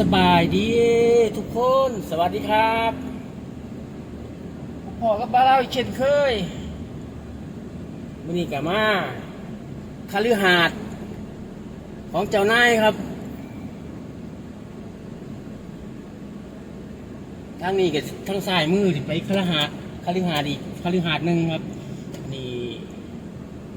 สบายดีทุกคนสวัสดีครับพ่อกับบ้าเราอีกเช่นเคยวันนี้กับมาคาลือหาด ของเจ้านายครับทางนี้กับทางซ้ายมือที่ไปคาลือหาดคาลือหาดอีกคาลือหาดหนึ่งครับนี่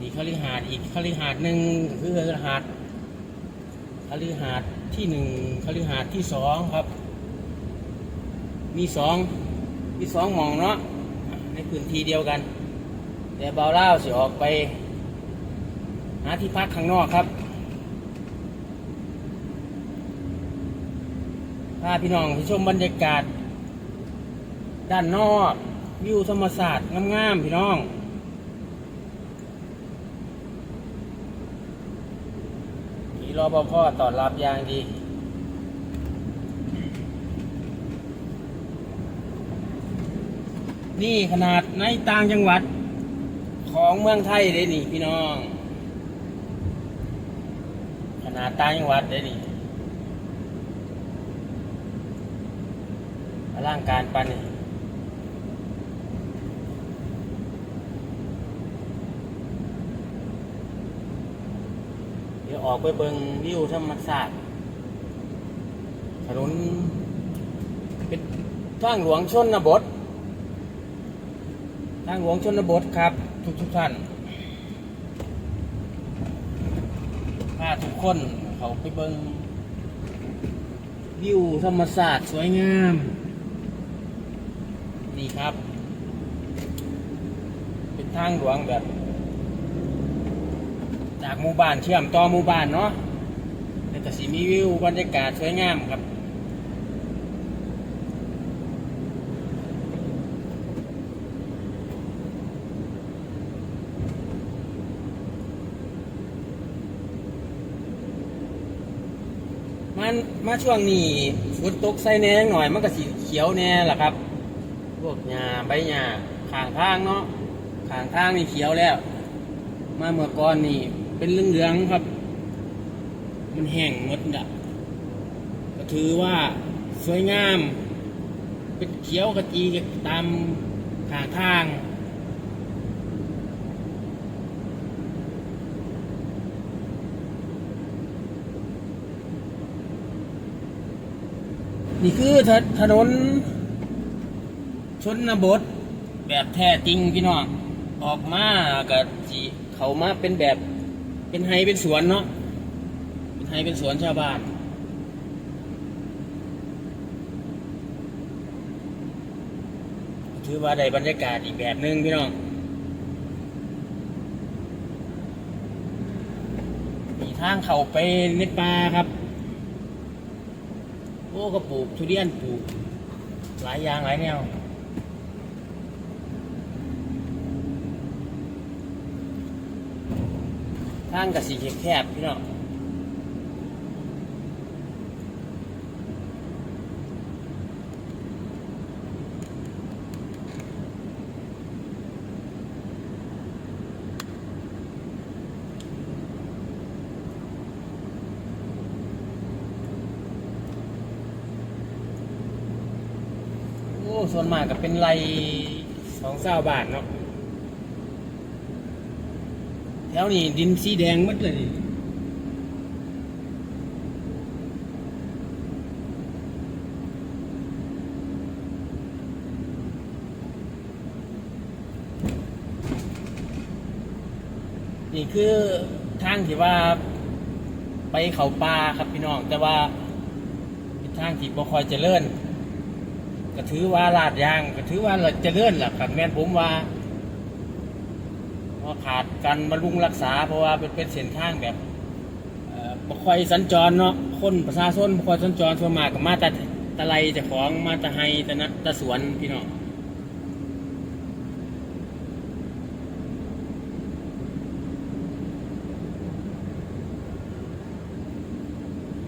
นี่คาลือหาดอีกคาลือหาดหนึ่งคือคาลือหาดคฤหาสน์ ที่หนึ่งคฤหาสน์ที่สองครับ มีสองมีสองหมองเนาะในพื้นที่เดียวกัน แต่เบาเล่าสิออกไป หาที่พักข้างนอกครับพาพี่น้องไปชมบรรยากาศ ด้านนอกวิวธรรมศาสตร์งามๆพี่น้อง รอปภตอนรับอย่างดีนี่ขนาดในต่างจังหวัด ของเมืองไทยเลยนี่ พี่น้อง ขนาดต่างจังหวัดเลยนี่อล่างการปันนี่เดี๋ยว ออกไปเบิงวิวธรรมศาสตร์ถนนเป็นทางหลวงชนบททางหลวงชนบทครับ ทุกทุกท่านพาทุกคนเขาไปเบิงวิวธรรมศาสตร์สวยงาม นี่ครับ เป็นทางหลวงแบบ จากหมู่บ้านเชื่อมต่อหมู่บ้านเนาะแล้วก็สีมีวิวบรรยากาศสวยงามครับมันมาช่วงนี้ฝนตกใส่แน่หน่อยมันก็สีเขียวแน่แหละครับ พวกหญ้าใบหญ้าข้างทางเนาะข้างทางนี่เขียวแล้ว มาเมื่อก่อนนี่ เป็นเหลืองๆครับ มันแห้งหมดอะก็ถือว่าสวยงาม เป็นเขียวกระจีตามข้างทางนี่คือถถนนชนบท แบบแท้จริงพี่น้อง ออกมากับสีเขามาเป็นแบบ เป็นไฮเป็นสวนเนาะเป็นไฮเป็นสวนชาวบ้านถือว่าได้บรรยากาศอีกแบบหนึ่งพี่น้องมีทางเขาไปในป่าครับ โอ้ก็ปลูกทุเรียนปลูก หลายอย่างหลายแนว ทางกับสีแคบๆพี่น้องโอ้ส่วนมากก็เป็นไรสองเศร้าบาทเนาะ แถวนี้ดินสีแดงหมดเลยนี่นี่คือทางที่ว่าไปเขาป่าครับพี่น้อง แต่ว่าทางที่บ่คอยเจริญก็ถือว่าลาดยางก็ถือว่าเราเจริญแหละครับแม่นผมว่า ราะขาดการบำรุงรักษา เพราะว่าเป็นเป็นเส้นทางแบบเอ่อบ่ค่อยสัญจรเนาะคนประชาชนบ่ค่อยสัญจรส่วนมากก็มาแต่ตะไลเจ้าของมาแตะไฮแต่นะแตะสวนพี่น้อง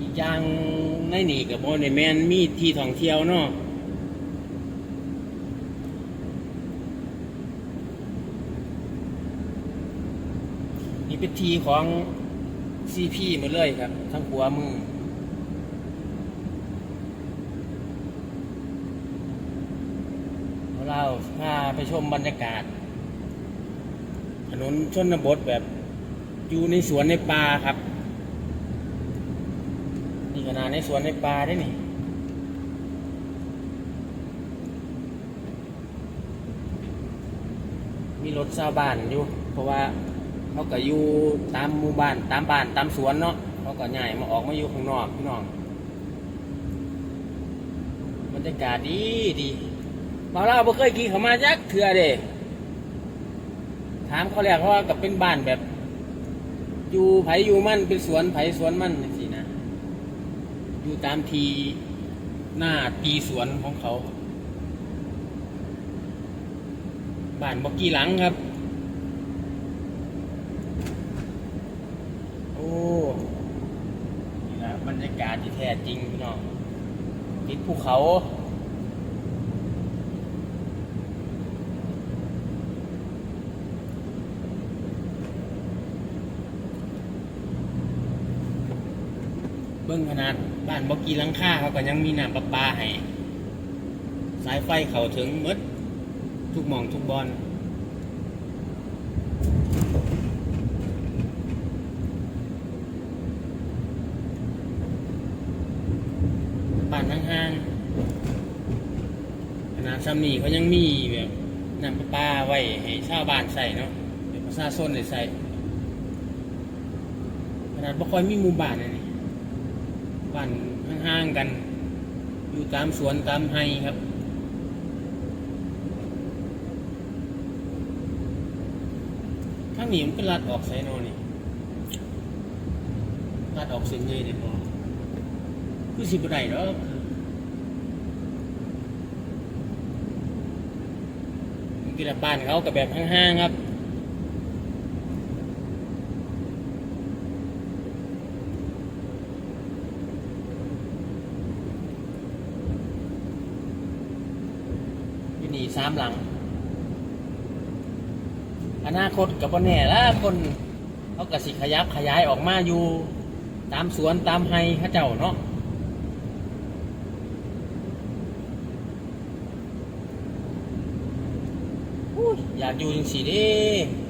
อีกอย่างในนี่กับโมในแมนมีที่ท่องเที่ยวเนาะ มีพิธีของซีพีหมาเลยครับ ทั้งหัวมือเราพาไปชมบรรยากาศ ถนนชนบทแบบอยู่ในสวนในป่าครับ นี่ขนาดในสวนในป่าได้นี่มีรถชาวบ้านอยู่ เพราะว่า เขาก็อยู่ตามหมู่บ้านตามบ้านตามสวนเนาะเขาก็ใหญ่มาออกมาอยู่ข้างนอกพี่น้องบรรยากาศดีดีมาเล่าบ่เคยขี่เขามาจักเถื่อเด้ถามเขาแรกเขาว่ากับเป็นบ้านแบบ อยู่ไผอยู่มั่นเป็นสวนไผสวนมั่นจังซี่นะ อยู่ตามทีหน้าตีสวนของเขา บ้านบอกกี่หลังครับ โอ้ นี่นะบรรยา กาศที่แท้จริงพี่น้องติดภูเขาเบิ้งขนาดบ้านบอกีลังค่าเขาก็ยังมีน้ำประปาให้ สายไฟเขาถึงหมดทุกมองทุกบอล บ้านห่างๆขนาดซ้ำนี่เขายังมีแบบน้ำประปาไว้ให้ชาวบ้านใส่เนาะเป็นประชาชนได้ใส่ขนาดบ่ค่อยมีหมู่บ้านเลยนี่บ้านห่างๆกัน อยู่ตามสวนตามไฮครับถ้าหนีมันก็ลัดออกไซโนนี่ลัดออกเส้นใหญ่เดี๋ยวพอ คือสิบไรเนาะมันกินบ้านเขากับแบบห้างๆครับอยู่นี่สามหลัง อนาคตกับปแน่ละคนเขากระสิขยับขยายออกมาอยู่ ตามสวนตามไฮข้าเจ้าเนาะ อุ้ยอยากอยู่จังสีด้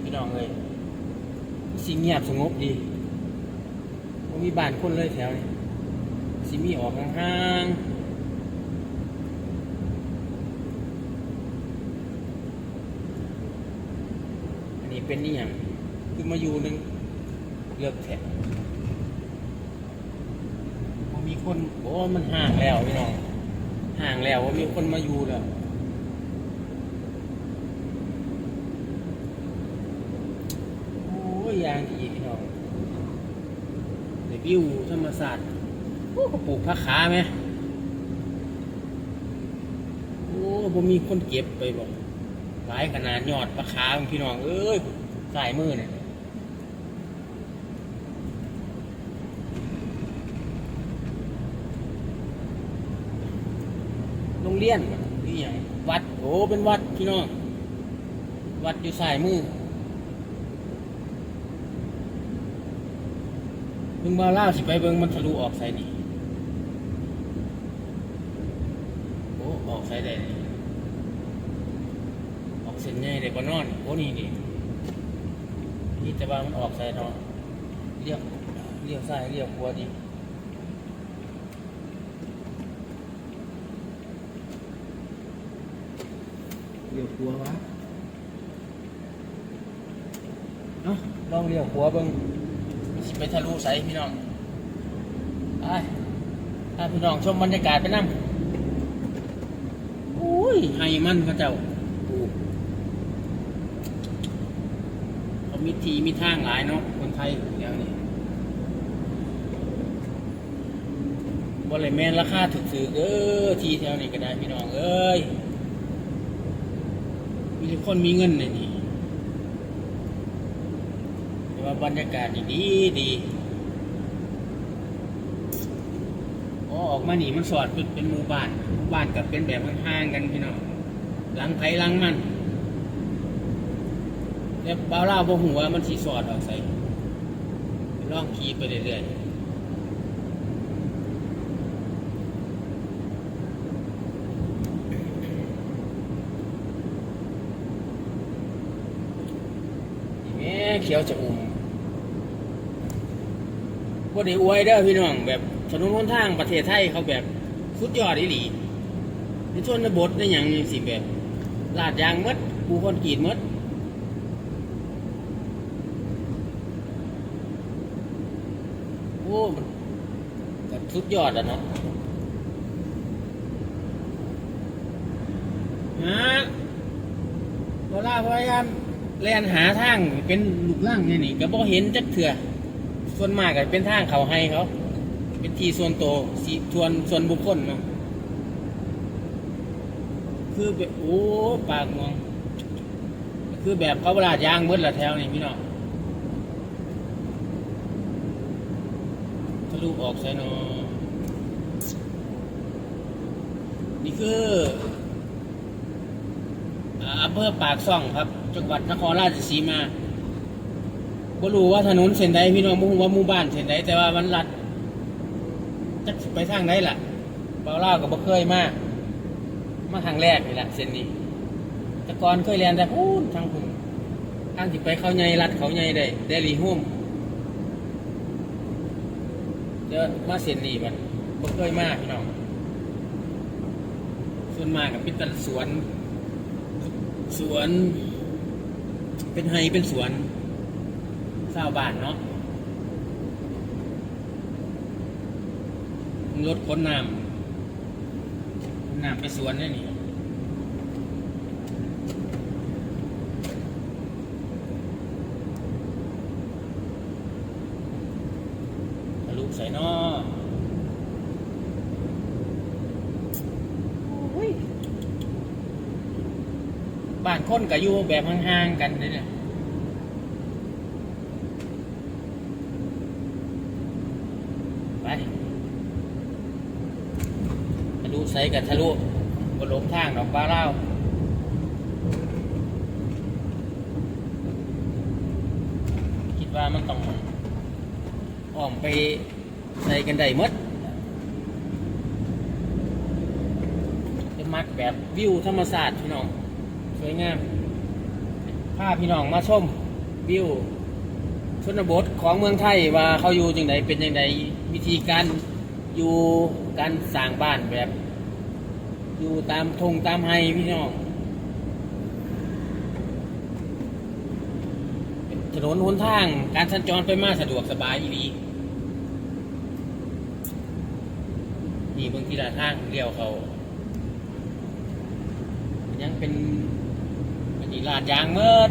พี่น้องเลยสิเงียบสงบดีบ่มีบ้านคนเลยแถวนี้สิมีออกห่างๆอันนี้เป็นนี่อย่างคือมาอยู่หนึ่งเลือกแถบบ่มีคนโอ้มันห่างแล้วพี่น้องห่างแล้วว่ามีคนมาอยู่แล้วโอยยางดีพี่น้องเดี๋ยววิวธรรมศาสตร์โอ้เขาปลูกผักขาไหมโอ้บ่มีคนเก็บไปบอกหลายขนาดยอดปลาคาของพี่น้อง เอ้ยสายมือเนี่ยโรงเรียนนี่อย่างวัด โอ้เป็นวัดพี่น้อง วัดอยู่สายมือ เบิ่งบ่าเล่าสิไปเบิ่งมันทะลุออกใส่นี่โอ้ออกใส่ได้นี่ออกเส้นใหญ่เลยบนนอนโอ้นี่นี่นี่แต่ว่ามันออกใส่เนาะเรียกเรียกซ้ายเรียกขวาดีเรียกขวาวะเนาะลองเรียกขวาเบิ่ง สิไปทะลุใส่พี่น้องไปถ้าพี่น้องชมบรรยากาศไปนั่งอุ้ยให้มันเขาเจ้ากูเขามีทีมีทางหลายเนาะคนไทยเดี๋ยวนี้บริแมนราคาถูกซื้อเออทีแถวนี้ก็ได้พี่น้องเอ้ย มีคนมีเงินในนี่ บรรยากาศดีดีออออกมานี่มันสอดเป็นหมู่บ้านหมู่บ้านกับเป็นแบบห้างกันพี่น้องหลังไผ่หลังมันแล้วเปล่าเล่าบ่หัวมันสีสอดออกใส่ลองขี่ไปเรื่อยๆเขียวจัง ได้อวยเด้อพี่น้อง แบบถนนหนทางประเทศไทยเขาแบบสุดยอดอีหลีในชนบทในอย่างนี้สิแบบลาดยางหมดปูคอนกรีตหมดโอ้มันสุดยอดอะเนาะฮะเวลาพยายามแลนหาทางเป็นลูกล่างเนี่ยนี่ก็บ่เห็นจักเถื่อ ส่วนมากก็เป็นทางเขาให้เขา เป็นที่ส่วนตัวสีส่วนส่วนบุคคลเนาะคือแบบโอ้ปากมองคือแบบเขาเวลายางเบิดละแถวนี่พี่น้องทะลุออกใส่เนาะนี่คืออ่าอำเภอปากซ่องครับ จังหวัดนครราชสีมา บ่รู้ว่าถนนเส้นใดพี่น้องบ่รู้ว่าหมู่บ้านเส้นใดแต่ว่ามันลัดจักไปทางไหนล่ะเบาเล่าก็บ่เคยมามาทางแรกนี่แหละเส้นนี้แต่ก่อนเคยเรียนแต่พูนทางคุณทางที่ไปเขาใหญ่รัดเขาใหญ่ได้ได้รีหุ่มเจอมาเส้นนี้มันบ่เคยมาพี่น้องส่วนมากกับเป็นแตลสวน สวน เป็นไฮเป็นสวน ชาวบ้านเนาะรถขนน้ำน้ำไปสวนได้นี่ทะลุใส่นอบ้านคนก็อยู่แบบห่างๆกันเลยเนี่ยไป ทะลุใส่ กับทะลุบนหลงทางดอกบ้าเล่าคิดว่ามันต้องอ้อมไปใส่กันได้มดเป็นมักแบบวิวธรรมศาสตร์พี่น้อง สวยงามพาพี่น้องมาชมวิวชนบทของเมืองไทยว่าเขาอยู่จังไดเป็นจังไดวิธีการอยู่การสร้างบ้านแบบ อยู่ตามทงตามไฮพี่น้องถนนหนทางการสัญจรไปมาสะดวกสบายอีดีนี่บางทีละทางเลี้ยวเขา ยังเป็นเป็นอีลาดยางเมิด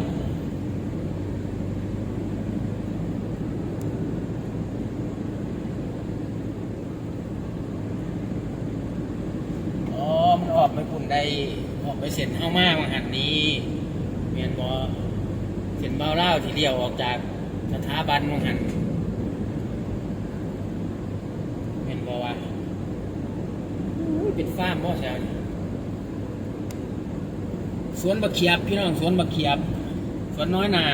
อ๋อ มันออก ได้ออกไปเส้นเข้ามาบางหันนี้เมียนบอเส้นเบาเล่าทีเลี้ยวออกจากสถาบันบางหันเมียนบอว่าเป็นฟาร์มบ่แซวสวนบักเขียบพี่น้องสวนบักเขียบสวนน้อยนา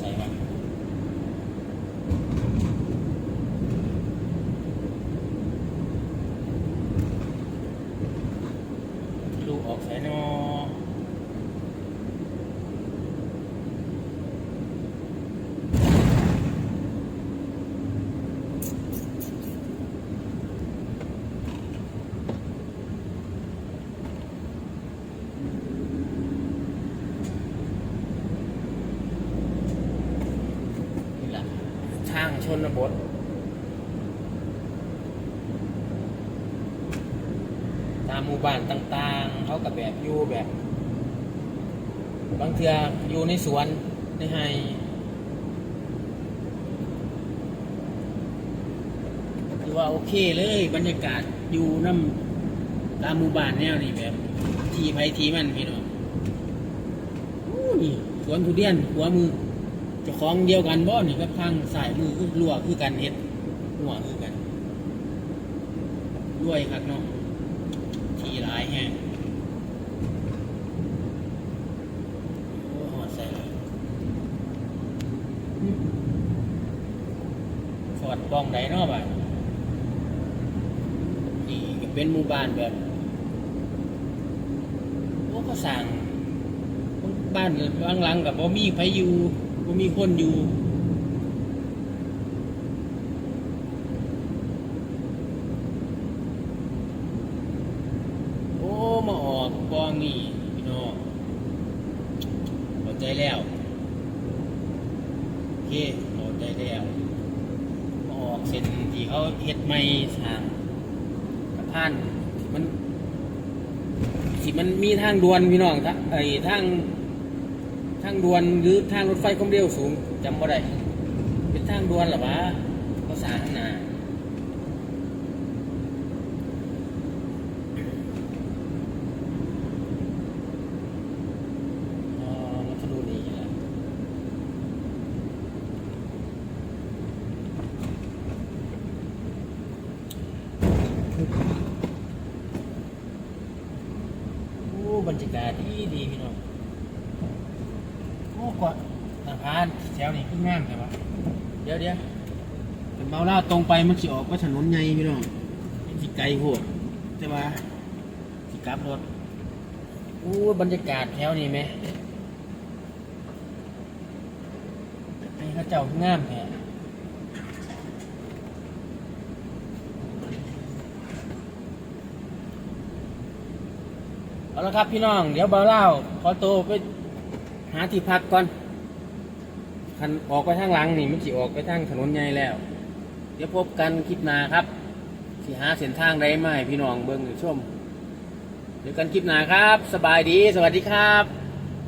ใส่มาทะลุออกสายนอนี่แหละ ทางชนบท ตามหมู่บ้านต่างๆ เขากับแบบอยู่แบบ บางเทืออยู่ในสวนในไฮถือว่าโอเคเลยบรรยากาศอยู่น้ำตามหมู่บ้านแนวนี้แบบ ทีไผทีมันพี่น้องนี่สวนทุเรียนหัวมือ เจ้าของเดียวกันบ่นี่กับทางสายมือคือลัวคือกันเฮ็ดหัวคือกันรวยครับเนาะทีดีหลายแฮงโอ้หอดใส่เลยสอดบ้องไหนเนาะบ่านี่ก็เป็นหมู่บ้านแบบโอ้ก็สั่งบ้านบางหลังกับบ่มีไผอยู่ บ่มีคนอยู่ โอ้ มาออกบองนี่พี่น้องเข้าใจแล้ว โอเคเข้าใจแล้ว มาออกเส้นที่เขาเฮ็ดไม่ทางสะพานมันสิมันมีทางด่วนพี่น้องทะไอ้ทาง ทางด่วนหรือทางรถไฟความเร็วสูงจำบ่ได้เป็นทางด่วนหรอวะเขาสางข้าหนาอ๋อมันทะลุนี่แหละโอ้บรรยากาศดีดีพี่น้อง โอ้กว่าสะพานแถวนี้ขึ้นงามใช่ปะ เดี๋ยวเดี๋ยวเป็นเมาล่าตรงไปมันสิออกว่าถนนใหญ่พี่น้องสิไกลโหดแต่ว่าสิกลับรถโอ้บรรยากาศแถวนี้ไหมให้ข้าเจ้างามแท้เอาละครับพี่น้อง เดี๋ยวเบาเล่าขอตัวไปหาที่พักก่อน คันออกไปทางหลังนี่มันสิออกไปทางถนนใหญ่แล้ว เดี๋ยวพบกันคลิปหน้าครับสิหาเส้นทางได้ไหมพี่น้องเบิ้งหรือชมเดี๋ยวกันคลิปหน้าครับ สบายดี สวัสดีครับ